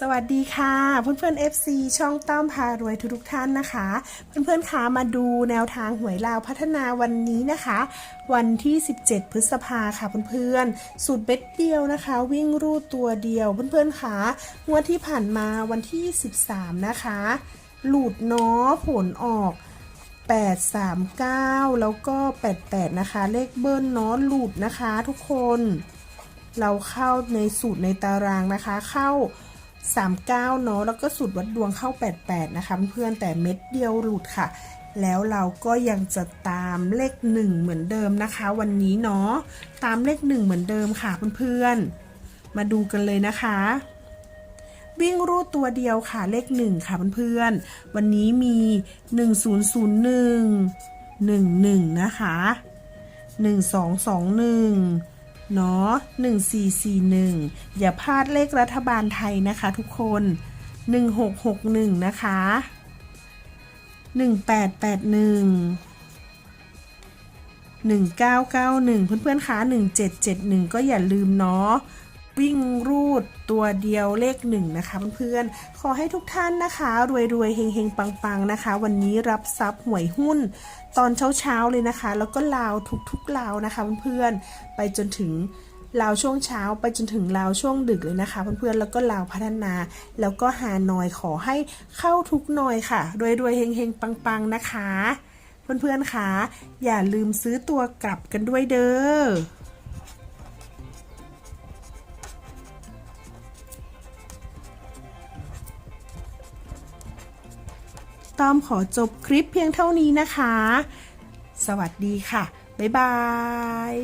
สวัสดีค่ะเพื่อนๆ FC ช่องต้อมพารวยทุกๆท่านนะคะ เพื่อนๆคะมาดูแนวทางหวยลาวพัฒนาวันนี้นะคะ วันที่ 17 พฤษภาค่ะเพื่อนๆสูตรเบ็ดเดียวนะคะ วิ่งรูดตัวเดียวเพื่อนๆคะงวดที่ผ่านมาวันที่ 13 นะคะ หลุดเนาะผลออก 839 แล้วก็ 88 นะคะ เลขเบิ้ลเนาะหลุดนะคะ ทุกคน เราเข้าในสูตรในตารางนะคะเข้า 39เนาะแล้วก็สูตรวัดดวงเข้า 88 นะคะเพื่อนแต่เม็ดเดียวหลุดค่ะ แล้วเราก็ยังจะตามเลข 1 เหมือนเดิมนะคะ วันนี้เนาะตามเลข 1 เหมือนเดิมค่ะเพื่อนๆมาดูกันเลยนะคะวิ่งรูดตัวเดียวค่ะเลข 1 ค่ะเพื่อนๆ วันนี้มี 1001 11 นะคะ 1221 เนาะ1441 อย่าพลาดเลขรัฐบาลไทยนะคะทุกคน 1661 นะคะ 1881 1991 เพื่อนๆคะ1771 ก็อย่าลืมเนาะ วิ่งรูดตัวเดียวเลขหนึ่งนะคะเพื่อนๆ ขอให้ทุกท่านนะคะ รวยๆเฮงๆ ปังๆนะคะ วันนี้รับทรัพย์หวยหุ้น ตอนเช้าๆเลยนะคะ แล้วก็ลาวทุกๆลาวนะคะเพื่อนๆ ไปจนถึงลาวช่วงเช้าไปจนถึงลาวช่วงดึกเลยนะคะเพื่อนๆ แล้วก็ลาวพัฒนา แล้วก็หาหน่อยขอให้เข้าทุกหน่อยค่ะ รวยๆเฮงๆ ปังๆนะคะ เพื่อนๆคะอย่าลืมซื้อตัวกลับกันด้วยเด้อ ต้อมขอจบคลิปเพียงเท่านี้นะคะ สวัสดีค่ะ บ๊ายบาย